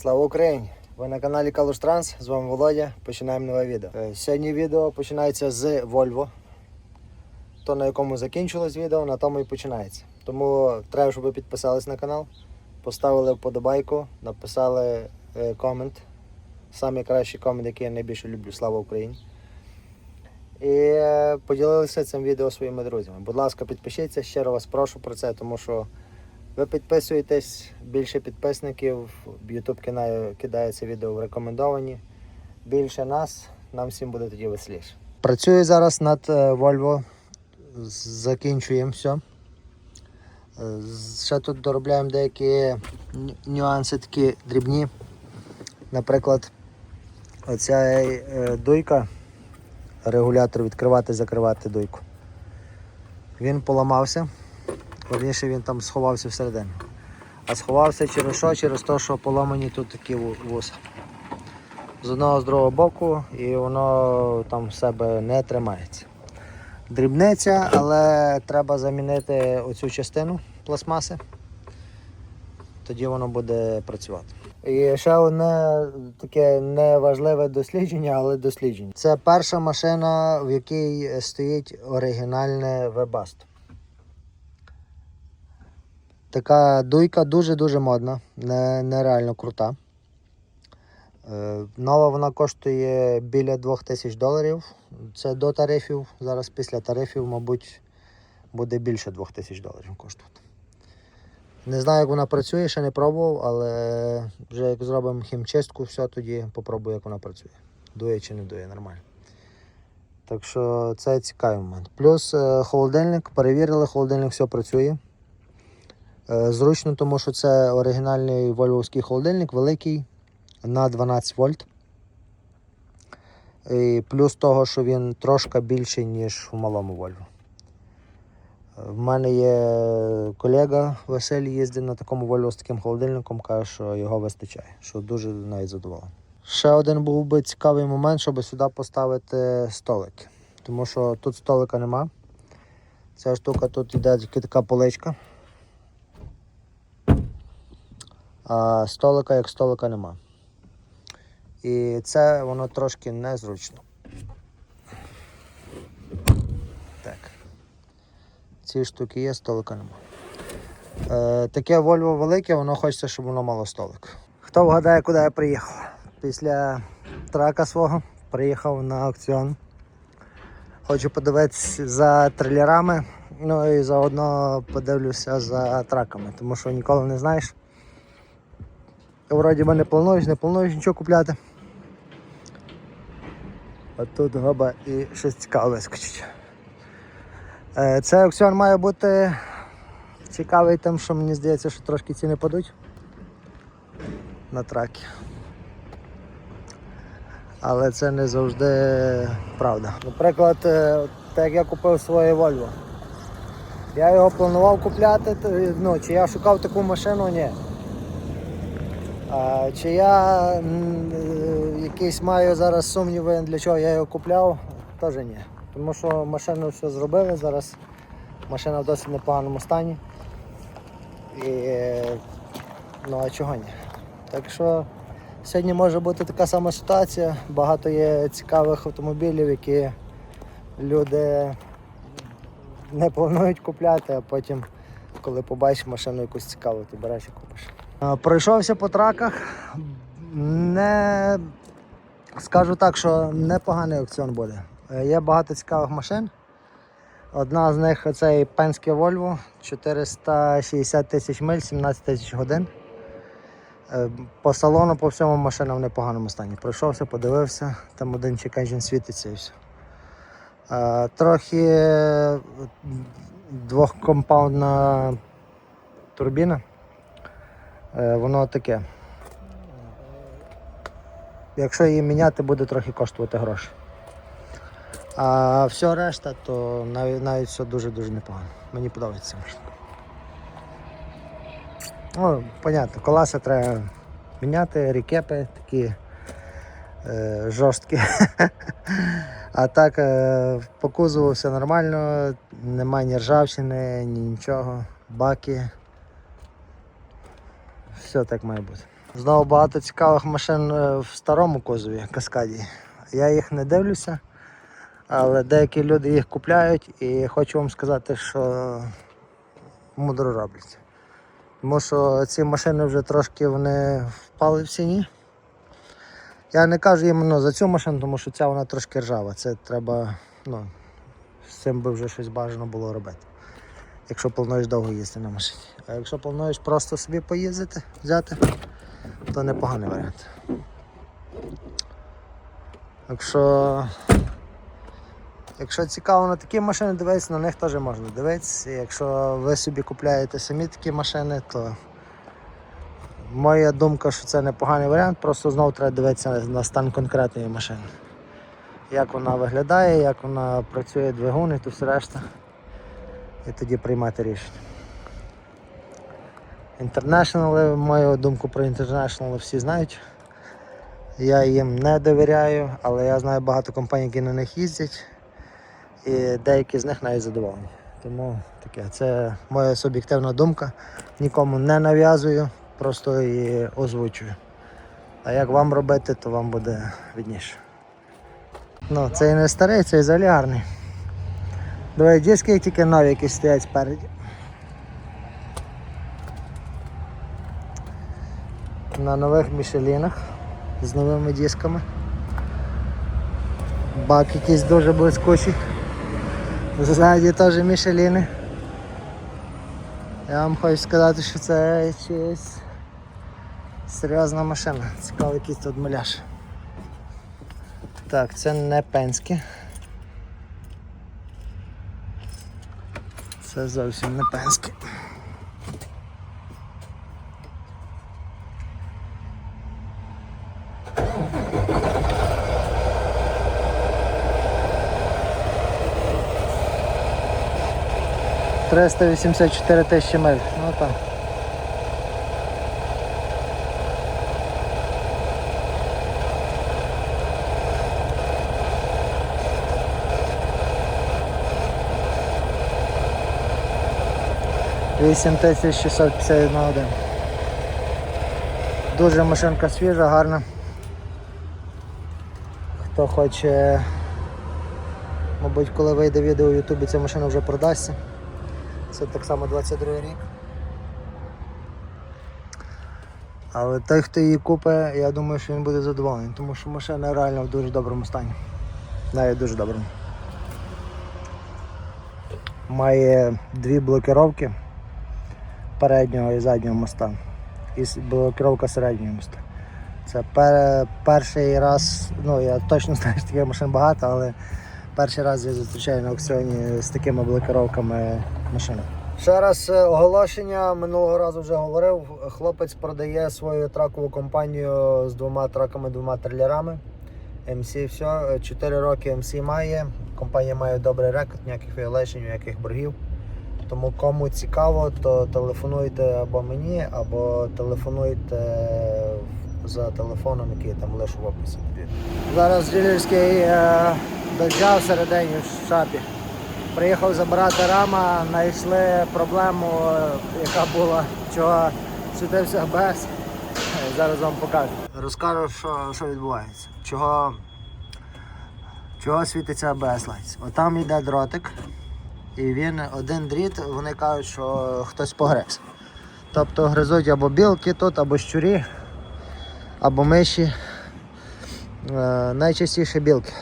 Слава Україні! Ви на каналі Калуш Транс, з вами Володя. Починаємо нове відео. Е, Сьогодні відео починається з Volvo. То, на якому закінчилось відео, на тому і починається. Тому треба, щоб ви підписались на канал, поставили вподобайку, написали е, комент. Самий кращий комент, який я найбільше люблю. Слава Україні! І е, поділилися цим відео своїми друзями. Будь ласка, підпишіться, щиро вас прошу про це, тому що ви підписуєтесь, більше підписників, YouTube кидає, кидає це відео в рекомендовані. Більше нас, нам всім буде тоді веселіше. Працюю зараз над е, Volvo. Закінчуємо все. Е, Ще тут доробляємо деякі нюанси такі дрібні. Наприклад, оця е, дуйка, регулятор відкривати, закривати дуйку. Він поламався. Верніше він там сховався всередину. А сховався через що? Через те, що поламані тут такі вуса. З одного з другого боку і воно там в себе не тримається. Дрібниця, але треба замінити оцю частину пластмаси. Тоді воно буде працювати. І ще одне таке неважливе дослідження, але дослідження. Це перша машина, в якій стоїть оригінальне Webasto. Така дуйка дуже-дуже модна, нереально крута. Е, нова вона коштує біля 2000 доларів. Це до тарифів. Зараз після тарифів, мабуть, буде більше 2000 доларів коштувати. Не знаю, як вона працює, ще не пробував, але вже як зробимо хімчистку, все, тоді попробую, як вона працює. Дує чи не дує, нормально. Так що це цікавий момент. Плюс е, холодильник, перевірили, холодильник все працює. Е, Зручно, тому що це оригінальний вольвовський холодильник, великий на 12 вольт. І плюс того, що він трошки більший, ніж в малому Вольво. В мене є колега Василь їздить на такому Вольво з таким холодильником, каже, що його вистачає, що дуже навіть задоволений. Ще один був би цікавий момент, щоб сюди поставити столики. Тому що тут столика нема. Ця штука тут йде тільки така поличка. А столика як столика нема. І це воно трошки незручно. Так. Ці штуки є, столика нема. Е, таке Volvo велике, воно хочеться, щоб воно мало столик. Хто вгадає, куди я приїхав? Після трака свого приїхав на аукціон. Хочу подивитися за трейлерами, ну і заодно подивлюся за траками, тому що ніколи не знаєш. Вроді би не плануєш, не плануєш нічого купляти. А тут гоба і щось цікаве вискочить. Е, Цей аукціон має бути цікавий тим, що мені здається, що трошки ціни падуть на траки. Але це не завжди правда. Наприклад, е, так як я купив своє Volvo. Я його планував купляти, ну, чи я шукав таку машину, ні. Чи я е, якісь маю зараз сумніви, для чого я його купляв, теж ні. Тому що машину все зробили, зараз машина в досить непоганому стані. І, ну а чого ні? Так що сьогодні може бути така сама ситуація. Багато є цікавих автомобілів, які люди не планують купляти, а потім, коли побачиш машину якусь цікаву, ти береш і купиш. А, Пройшовся по траках. Не скажу так, що непоганий аукціон буде. Е, Є багато цікавих машин. Одна з них це пенське Volvo 460 тисяч миль, 17 тисяч годин. Е, По салону, по всьому машина в непоганому стані. Пройшовся, подивився, там один чеканжин світиться і все. Е, Трохи е, двохкомпаундна турбіна. Е, Воно таке. Якщо її міняти, буде трохи коштувати гроші. А все решта, то навіть, навіть все дуже-дуже непогано. Мені подобається машина. Ну, понятно, колеса треба міняти, рікепи такі е, жорсткі. А так е, по кузову все нормально, немає ні ржавчини, ні нічого, баки. Все так має бути. Знову багато цікавих машин е, в старому кузові Каскаді. Я їх не дивлюся, але деякі люди їх купляють і хочу вам сказати, що мудро роблять. Тому що ці машини вже трошки вони впали в ціні. Я не кажу іменно за цю машину, тому що ця вона трошки ржава. Це треба, ну, з цим би вже щось бажано було робити. Якщо плануєш довго їздити на машині. А якщо плануєш просто собі поїздити, взяти, то непоганий варіант. Якщо, якщо цікаво на такі машини дивитися, на них теж можна дивитися. Якщо ви собі купляєте самі такі машини, то моя думка, що це непоганий варіант, просто знову треба дивитися на стан конкретної машини. Як вона виглядає, як вона працює двигун і то все решта. І тоді приймати рішення. International, мою думку про International всі знають. Я їм не довіряю, але я знаю багато компаній, які на них їздять, і деякі з них навіть задоволені. Тому таке, це моя суб'єктивна думка. Нікому не нав'язую, просто її озвучую. А як вам робити, то вам буде відніше. Ну, це і не старий, це і гарний. Давай диски тільки нові, які стоять спереді. На нових мішелінах з новими дисками. Бак якийсь дуже блискучий. Ззаді теж мішеліни. Я вам хочу сказати, що це чиясь серйозна машина. Цікавий якийсь тут муляж. Так, це не пенське. Це зовсім не пенське. Триста вісімдесят чотири тисячі миль. Ну так. Вісім тисяч 651 один. Дуже машинка свіжа, гарна. Хто хоче, мабуть, коли вийде відео в Ютубі, ця машина вже продасться. Це так само 22 рік. Але той, хто її купить, я думаю, що він буде задоволений, тому що машина реально в дуже доброму стані. Навіть дуже доброму. Має дві блокировки переднього і заднього моста. І блокировка середнього моста. Це пер, перший раз, ну я точно знаю, що таких машин багато, але перший раз я зустрічаю на аукціоні з такими блокировками машини. Ще раз е, оголошення. Минулого разу вже говорив. Хлопець продає свою тракову компанію з двома траками, двома трилерами. MC все. 4 роки MC має. Компанія має добрий рекорд, ніяких віолейшень, ніяких боргів. Тому кому цікаво, то телефонуйте або мені, або телефонуйте за телефоном, який там лишу в описі. Зараз дилерський е, дождя всередині в шапі. Приїхав забирати рама, знайшли проблему, е, яка була, чого світився. Е, Зараз вам покажу. Розкажу, що, що відбувається. Чого, чого світиться АБС лайц. Отам йде дротик, і він один дріт, вони кажуть, що хтось погриз. Тобто гризуть або білки тут, або щурі, або миші. Е, найчастіше білки.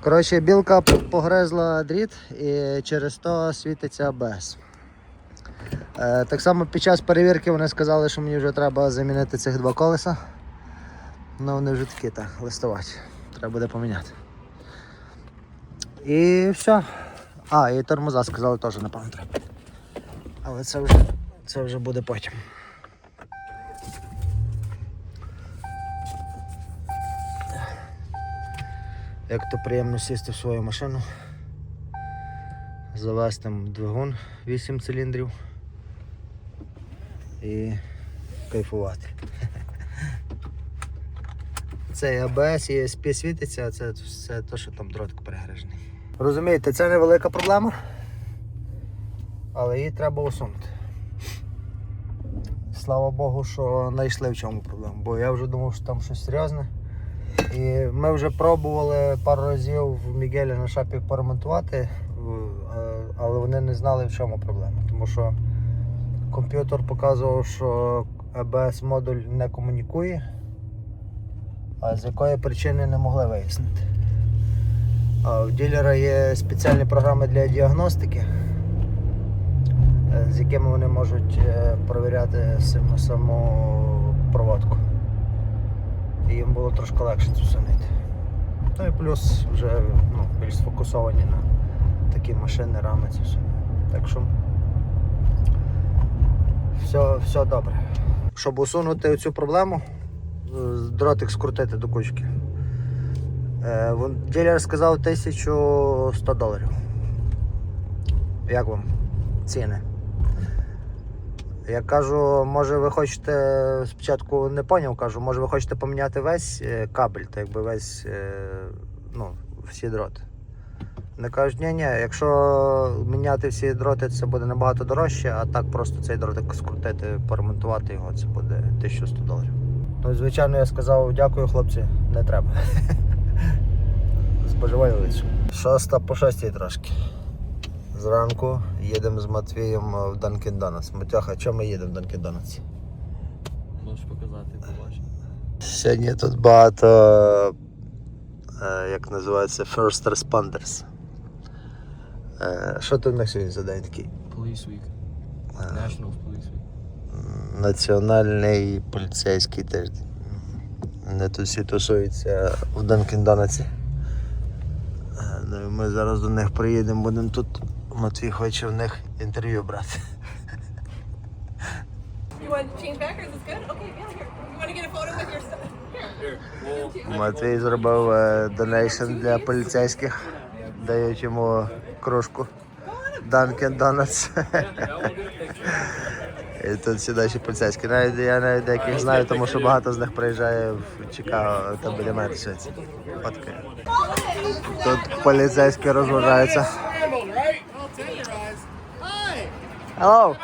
Коротше, білка погризла дріт і через то світиться АБС. Е, так само під час перевірки вони сказали, що мені вже треба замінити цих два колеса. Ну вони вже такі так, листувати. Треба буде поміняти. І все. А, і тормоза сказали теж, напевно, треба. Але це вже, це вже буде потім. Як то приємно сісти в свою машину, завести двигун 8 циліндрів і кайфувати. Це АБС, і ESP світиться, а це все те, що там дротик перегрижений. Розумієте, це невелика проблема, але її треба усунути. слава Богу, що знайшли в чому проблему. Бо я вже думав, що там щось серйозне. І ми вже пробували пару разів в Мігелі на шапі поремонтувати, е, але вони не знали, в чому проблема. Тому що комп'ютер показував, що ABS модуль не комунікує, а з якої причини не могли вияснити. В ділера є спеціальні програми для діагностики, е, з якими вони можуть е, перевіряти саму, проводку. І їм було трошки легше цю. Ну і плюс вже ну, більш сфокусовані на такі машини, рами це все. Так що все, все добре. Щоб усунути цю проблему, е, дротик скрутити до кучки. Е, вон- Ділер сказав 1100 доларів. Як вам ціни? Я кажу, може ви хочете спочатку не поняв, кажу, може ви хочете поміняти весь е, кабель, так якби весь, е, ну, всі дроти. Вони кажуть, ні, ні, якщо міняти всі дроти, це буде набагато дорожче, а так просто цей дротик скрутити, поремонтувати його, це буде 1100 доларів. Ну, звичайно, я сказав, дякую, хлопці, не треба. Споживаю лише. Шоста по шостій трошки. Зранку їдемо з Матвієм в Dunkin' Donuts. Матьоха, чому ми їдемо в Dunkin' Donuts? Можеш показати, побачити. Сьогодні тут багато, е, як називається, First Responders. Е, Що тут на сьогодні за день такий? Police Week. National Police Week. Національний поліцейський тиждень. Вони тут всі тусуються в Donuts. Е, Ну, і ми зараз до них приїдемо, будемо тут. Матвій хоче в них інтерв'ю брати. Матвій зробив е, донейшн для поліцейських. Дають йому кружку. Dunkin' Donuts. І тут всі наші поліцейські. Навіть я навіть деяких знаю, тому що багато з них приїжджає в Чикаго та біля мене швидше. Тут поліцейські розважаються. Hello!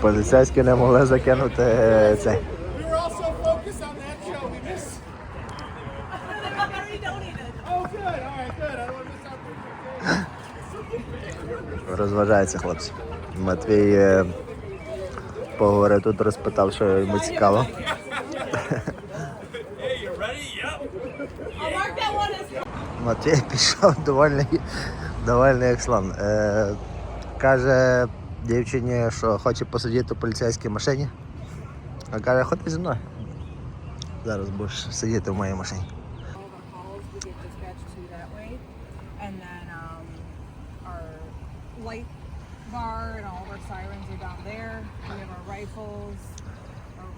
поліцейські не могли закинути е, цей. Out. Розважаються хлопці. Матвій е, поговорив тут, розпитав, що йому цікаво. Матвій пішов довольний, довольний як слон. Е, каже дівчині, що хоче посидіти у поліцейській машині. А каже, ходи зі мною. Зараз будеш сидіти в моїй машині.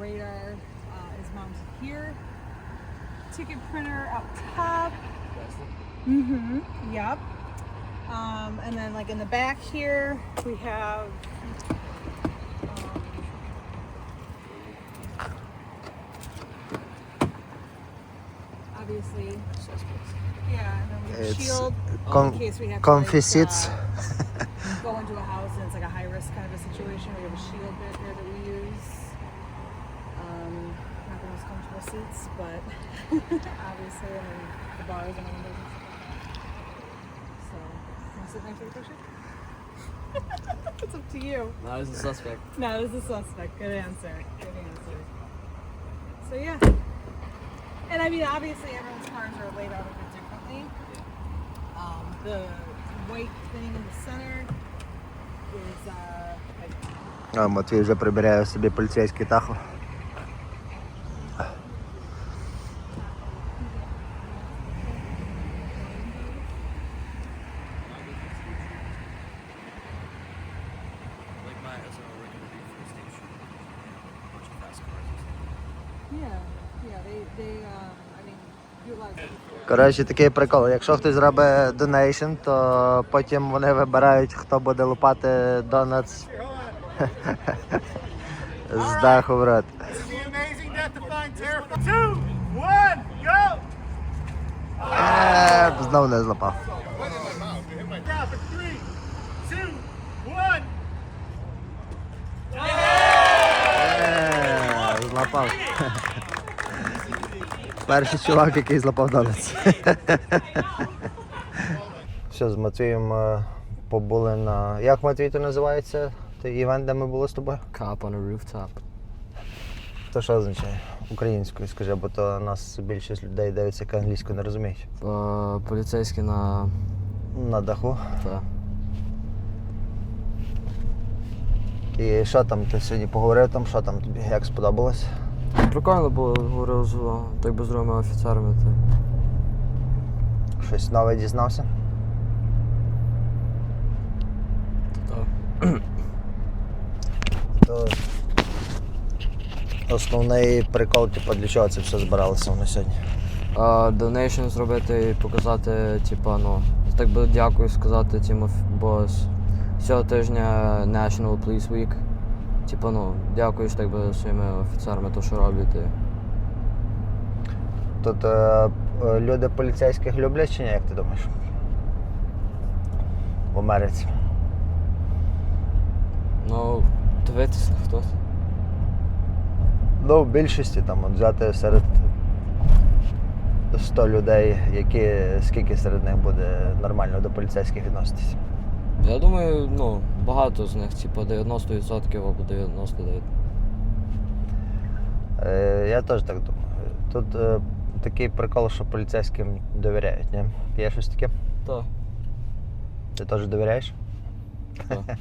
Radar uh, is mounted here. Ticket printer up top. Mm-hmm. Yep. Um, and then like in the back here we have um, obviously yeah, and then we have It's shield in case we have comfy to, like, uh, go into a house and it's like a high risk kind of a situation. We have a shield bit there that we use Um, not the most comfortable seats, but obviously, and then the bars and windows and stuff like that. So, want to sit next to the picture? it's up to you. Not as a suspect. No, this is suspect. Good answer. Good answer. So yeah. And I mean, obviously, everyone's cars are laid out a bit differently. Um, the white thing in the center is uh, like А, Матвій вже прибирає собі поліцейський тахо. Коротше, такий прикол. Якщо хтось зробить донейшн, то потім вони вибирають, хто буде лупати донатс з даху в рот. This is the amazing Перший чувак, який злапав донець. Все, з Матвієм е, побули на. Як Матвій то називається? Той івент, де ми були з тобою? Cop on a rooftop. То що означає? Українською, скажи, бо то нас більшість людей дивиться, яка англійську не розуміють. Е, поліцейський на. На даху. Та. І що там ти сьогодні поговорив там, що там тобі, як сподобалось? Прикольно було, говорив з так би з другими офіцерами. Та. Щось нове дізнався? То основний прикол, типу, для чого це все збиралося на сьогодні. А, Донейшн зробити і показати, типа, ну, так би дякую сказати тим, оф- бо з цього тижня National Police Week. Типа, ну, дякуєш так би своїми офіцерами, то що роблять. і- Тут е, е, люди поліцейських люблять чи ні, як ти думаєш? В Америці. Ну, дивитись на хто. Ну, в більшості там от взяти серед 100 людей, які скільки серед них буде нормально до поліцейських відноситись. Я думаю, ну, багато з них, типа 90% або 99%. Е, я теж так думаю. Тут е, такий прикол, що поліцейським довіряють, ні? Є щось таке? Так. Ти теж довіряєш? Так.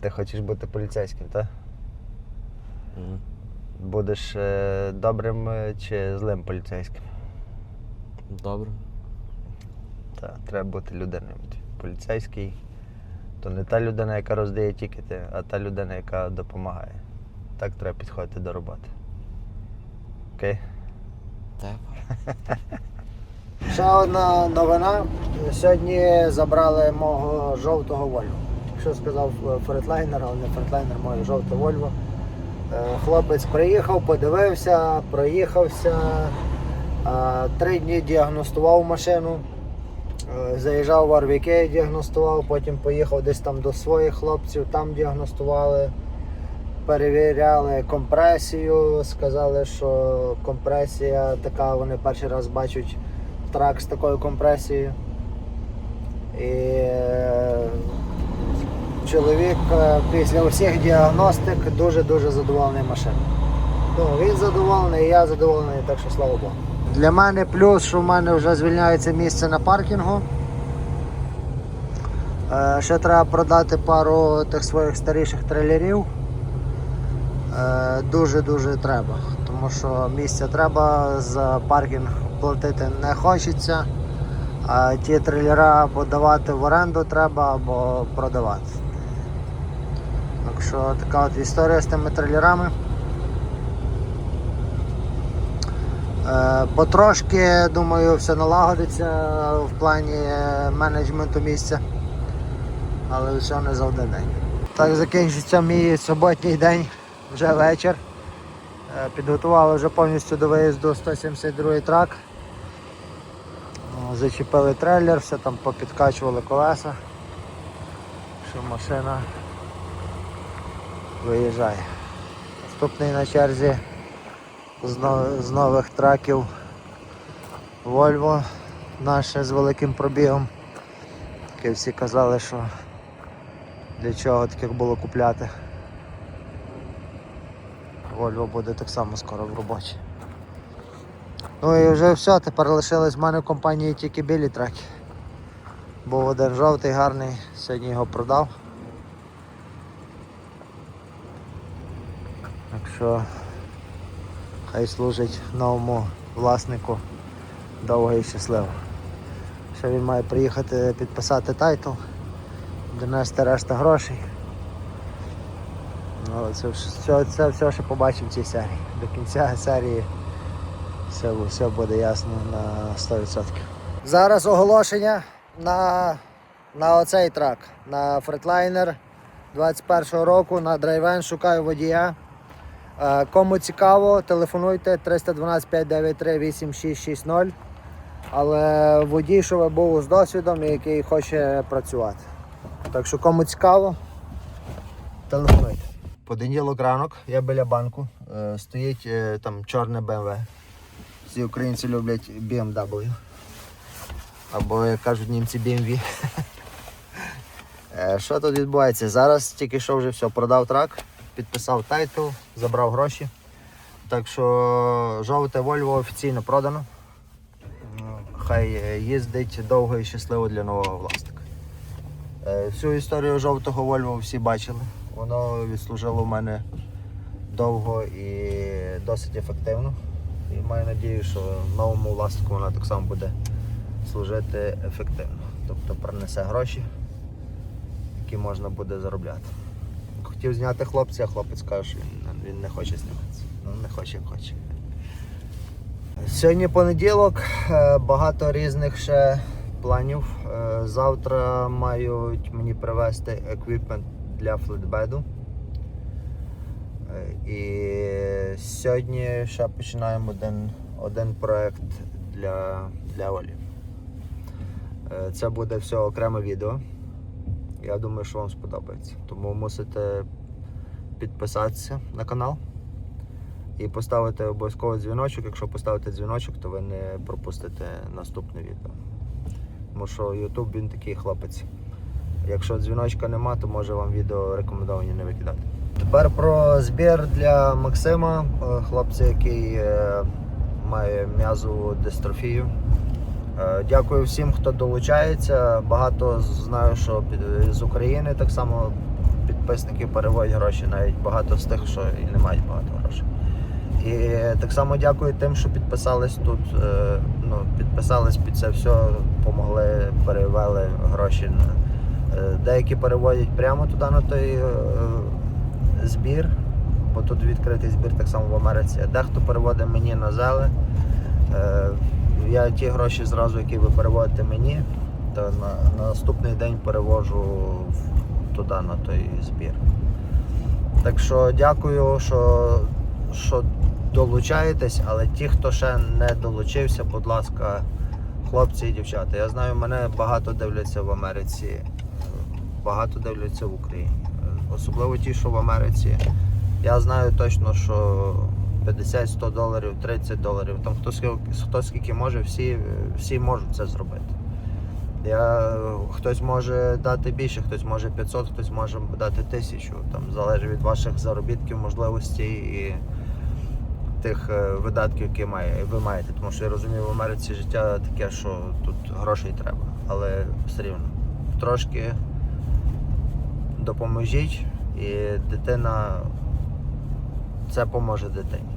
Ти хочеш бути поліцейським, так? Будеш е, добрим е, чи злим поліцейським? Добре. Так, треба бути людиною. Поліцейський то не та людина, яка роздає тікети, а та людина, яка допомагає. Так треба підходити до роботи. Окей? Так. Ще одна новина. Сьогодні забрали мого жовтого Вольво. Якщо сказав е, фретлайнер, але не фретлайнер, моє жовте Вольво. Е, Хлопець приїхав, подивився, проїхався. Три дні діагностував машину. Е, Заїжджав в Арвіке, діагностував, потім поїхав десь там до своїх хлопців, там діагностували. Перевіряли компресію, сказали, що компресія така, вони перший раз бачать трак з такою компресією. І е, чоловік е, після усіх діагностик дуже-дуже задоволений машиною. Ну, він задоволений, я задоволений, так що слава Богу. Для мене плюс, що в мене вже звільняється місце на паркінгу. Е, Ще треба продати пару тих своїх старіших трейлерів. Е, Дуже-дуже треба, тому що місця треба, за паркінг платити не хочеться, а ті трейлера або давати в оренду треба, або продавати. Так що така от історія з тими трейлерами. Е, Потрошки, думаю, все налагодиться в плані е, менеджменту місця, але все не за. Так закінчиться мій суботній день, вже вечір. Е, Підготували вже повністю до виїзду 172 трак. Зачепили трейлер, все там попідкачували колеса, що машина виїжджає. Наступний на черзі з, нових траків Volvo наше з великим пробігом. Яке всі казали, що для чого таких було купляти. Volvo буде так само скоро в роботі. Ну і вже все, тепер лишились в мене в компанії тільки білі траки. Був один жовтий гарний, сьогодні його продав. Так що хай служить новому власнику довго і щасливо. Ще він має приїхати підписати тайтл, донести решта грошей. Ну, Але це, все, це все ще побачимо в цій серії. До кінця серії все, все буде ясно на 100%. Зараз оголошення на, на оцей трак, на фретлайнер 21-го року, на драйвен шукаю водія. Е, Кому цікаво, телефонуйте 312 593 8660. Але водій, щоб був з досвідом який хоче працювати. Так що кому цікаво, телефонуйте. Понеділок ранок, я біля банку. Е, Стоїть е, там чорне BMW. Всі українці люблять BMW. Або, як кажуть німці, BMW. Що тут відбувається? Зараз тільки що вже все, продав трак, підписав тайтл, забрав гроші. Так що жовте Volvo офіційно продано. Ну, Хай е, їздить довго і щасливо для нового власника. Е, Всю історію жовтого Volvo всі бачили. Воно відслужило в мене довго і досить ефективно. І маю надію, що новому власнику вона так само буде служити ефективно. Тобто принесе гроші, які можна буде заробляти. Хотів зняти хлопця, а хлопець каже, що він, він не хоче зніматися. Ну, не хоче, хоче. Сьогодні понеділок, е, багато різних ще планів. Е, Завтра мають мені привезти еквіпмент для флетбеду. Е, І сьогодні ще починаємо один, один проект для, для Олі. Це буде все окреме відео. Я думаю, що вам сподобається. Тому мусите підписатися на канал і поставити обов'язково дзвіночок. Якщо поставите дзвіночок, то ви не пропустите наступне відео. Тому що YouTube він такий хлопець. Якщо дзвіночка нема, то може вам відео рекомендовані не викидати. Тепер про збір для Максима, е, хлопця, який е, має м'язову дистрофію. Е, Дякую всім, хто долучається. Багато знаю, що з України так само підписники переводять гроші, навіть багато з тих, що і не мають багато грошей. І так само дякую тим, що підписались тут. е, Ну, підписались під це все, допомогли, перевели гроші. е, Деякі переводять прямо туди на той збір, бо тут відкритий збір так само в Америці. Дехто переводить мені на зеле. Я ті гроші зразу, які ви переводите мені, то на, на наступний день перевожу туди на той збір. Так що дякую, що, що долучаєтесь, але ті, хто ще не долучився, будь ласка, хлопці і дівчата. Я знаю, мене багато дивляться в Америці, багато дивляться в Україні. Особливо ті, що в Америці. Я знаю точно, що 50-100 доларів, 30 доларів, там хто скільки, хто скільки може, всі, всі можуть це зробити. Я, хтось може дати більше, хтось може 500, хтось може дати 1000. Там залежить від ваших заробітків, можливостей і тих е, видатків, які має, ви маєте. Тому що я розумію, в Америці життя таке, що тут грошей треба. Але все рівно трошки допоможіть, і дитина це поможе дитині.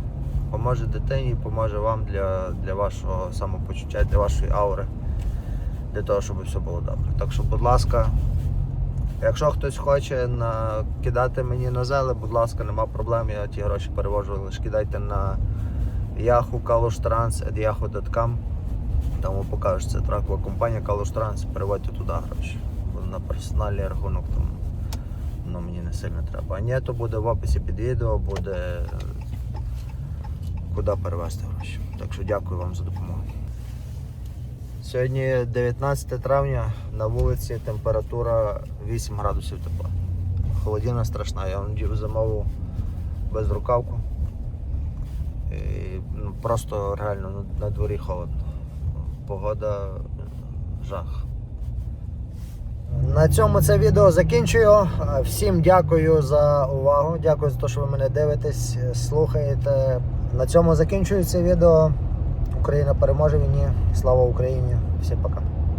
Поможе дитині, поможе вам для, для вашого самопочуття, для вашої аури для того, щоб все було добре. Так що, будь ласка, якщо хтось хоче накидати мені на зеле, будь ласка, нема проблем, я ті гроші перевожу, лише кидайте на Yahoo kalushtrans.yahoo.com там вам покажуть, це тракова компанія Trans, переводьте туди гроші. Бо на персональний рахунок там ну, мені не сильно треба. А ні, то буде в описі під відео, буде куди перевести гроші. Так що дякую вам за допомогу. Сьогодні 19 травня на вулиці температура 8 градусів тепла. Холодина страшна, я вам дів замовив безрукавку. І, ну, просто реально на дворі холодно. Погода жах. На цьому це відео закінчую. Всім дякую за увагу. Дякую за те, що ви мене дивитесь, слухаєте. На цьому закінчується відео. Україна переможе війні. Слава Україні! Всім пока.